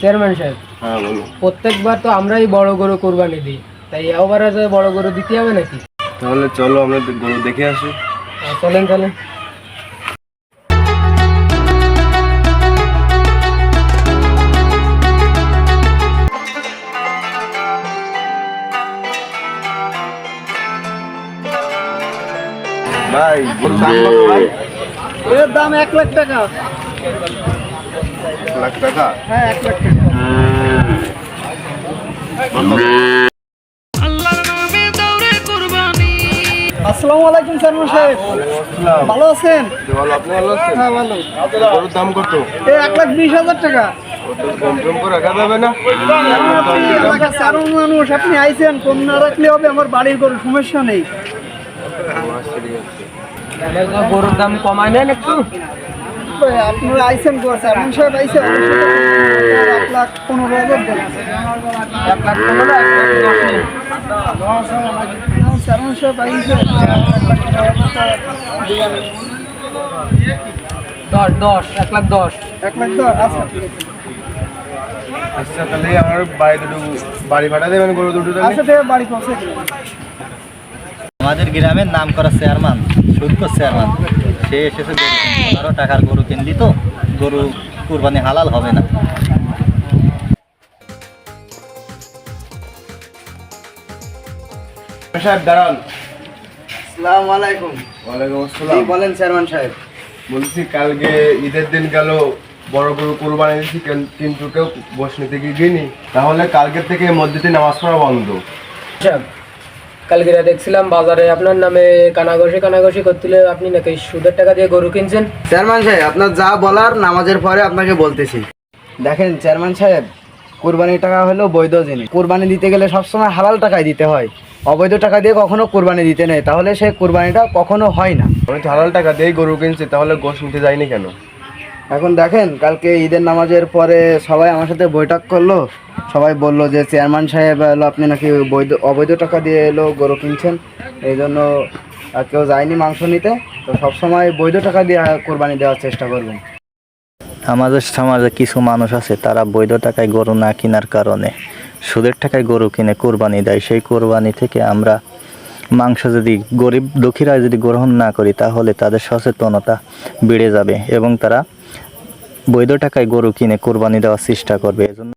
Chairman সাহেব হ্যাঁ বলো প্রত্যেকবার তো আমরাই বড় গরু কোরবানি দিই। তাই এবার যে বড় গরু দিতে হবে নাকি? তাহলে চলো আমরা গরু দেখে আসি। চলেন চলেন। ভাই গরুর দাম কত ভাই। এর দাম এক লাখ টাকা। লাখ টাকা? হ্যাঁ এক লাখ টাকা। আসসালামু আলাইকুম চেয়ারম্যান সাহেব ভালো আছেন? ভালো, আপনি ভালো আছেন? হ্যাঁ ভালো। গরুর দাম কত? এই এক লাখ বিশ হাজার টাকা। কম না? আপনি মানুষ আপনি আইছেন কম না রাখলে হবে আমার বাড়ির কোনো সমস্যা নেই। গরুর দাম কমায় নেন একটু। আপনারা আইছেন চেয়ারম্যান সাহেব আইছেন এক লাখ পনেরো হাজার দেন। এক লাখ পনেরো দশ দশ দশ এক লাখ দশ। এক লাখ দশ আচ্ছা। আছে আচ্ছা তাহলে আমার বাড়ি দুটো বাড়ি ভাড়া দেবেন গরু দুটো আচ্ছা আছে, বাড়ি পৌঁছে আমাদের গ্রামের নাম করা চেয়ারম্যান সূর্য চেয়ারম্যান। সে এসেছে গরু টাকার গরু কিনলি তো গরু কুরবানি হালাল হবে না। সাহেব দাঁড়ান। আসসালামু আলাইকুম। ওয়ালাইকুম আসসালাম। বলেন চেয়ারম্যান সাহেব? বলছি কালকে ঈদের দিন গেল বড় গরু কোরবানি দিয়েছি কেন- কিন্তু কেউ বস নিতে গিয়ে গিনি। তাহলে কালকের থেকে মসজিদে নামাজ পড়া বন্ধ। আচ্ছা কালকে দেখছিলাম বাজারে আপনার নামে কানাঘষি কানাঘষি করছিল আপনি নাকি সুদের টাকা দিয়ে গরু কিনছেন? চেয়ারম্যান সাহেব আপনার যা বলার নামাজের পরে আপনাকে বলতেছি। দেখেন চেয়ারম্যান সাহেব কোরবানির টাকা হলো বৈধ জিনিস। কোরবানি দিতে গেলে সবসময় হালাল টাকায় দিতে হয়। অবৈধ টাকা দিয়ে কখনো কোরবানি দিতে নেই। তাহলে সেই কোরবানিটা কখনো হয় না। আমি তো হালাল টাকা দিয়েই গরু কিনছি তাহলে গোশ নিতে যাইনি কেন? এখন দেখেন, কালকে ঈদের নামাজের পরে সবাই আমার সাথে বৈঠক করল। সবাই বলল যে চেয়ারম্যান সাহেব, এলো, আপনি নাকি বৈধ অবৈধ টাকা দিয়ে এলো, গরু কিনছেন। এই জন্য কেউ যায়নি মাংস নিতে। তো সবসময় বৈধ টাকা দিয়ে কোরবানি দেওয়ার চেষ্টা করবেন। আমাদের সমাজে কিছু মানুষ আছে, তারা বৈধ টাকায় গরু না কেনার কারণে সুদের টাকায় গরু কিনে কোরবানি দেয়। সেই কোরবানি থেকে আমরা মাংস যদি গরিব দুঃখীরা যদি গ্রহণ না করি, তাহলে তাদের সচেতনতা বেড়ে যাবে এবং তারা বৈধ টাকায় গরু কিনে কোরবানি দেওয়ার চেষ্টা করবে। এজন্য